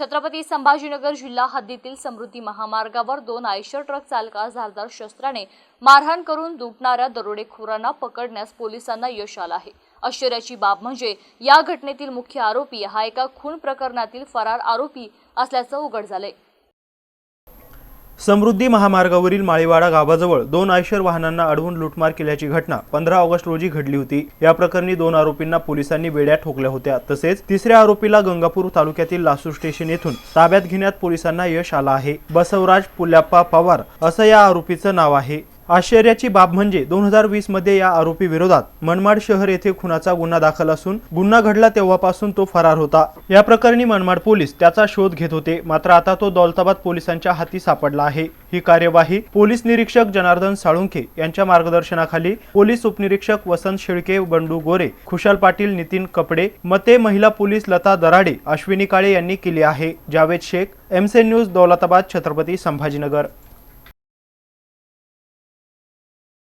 छत्रपती संभाजीनगर जिल्हा हद्दीतील समृद्धी महामार्गावर दोन आयशर ट्रक चालकास धारदार शस्त्राने मारहाण करून लुटणाऱ्या दरोडेखोरांना पकडण्यास पोलिसांना यश आलं आहे. आश्चर्याची बाब म्हणजे या घटनेतील मुख्य आरोपी हा एका खून प्रकरणातील फरार आरोपी असल्याचं उघड झालंय. समृद्धी महामार्गावरील माळीवाडा गावाजवळ दोन आयशर वाहनांना अडवून लुटमार केल्याची घटना पंधरा ऑगस्ट रोजी घडली होती. या प्रकरणी दोन आरोपींना पोलिसांनी वेड्या ठोकल्या होत्या. तसेच तिसऱ्या आरोपीला गंगापूर तालुक्यातील लासूर स्टेशन येथून ताब्यात घेण्यात पोलिसांना यश आलं आहे. बसवराज पुल्याप्पा पवार असं या आरोपीचं नाव आहे. आश्चर्याची बाब म्हणजे दोन हजार वीसमध्ये या आरोपी विरोधात मनमाड शहर येथे खुनाचा गुन्हा दाखल असून गुन्हा घडला तेव्हापासून तो फरार होता. या प्रकरणी मनमाड पोलीस त्याचा शोध घेत होते. मात्र आता तो दौलताबाद पोलिसांच्या हाती सापडला आहे. ही कार्यवाही पोलीस निरीक्षक जनार्दन साळुंखे यांच्या मार्गदर्शनाखाली पोलीस उपनिरीक्षक वसंत शेळके बंडू गोरे खुशाल पाटील नितीन कपडे मते महिला पोलीस लता दराडे अश्विनी काळे यांनी केली आहे. जावेद शेख एमसे न्यूज दौलताबाद छत्रपती संभाजीनगर.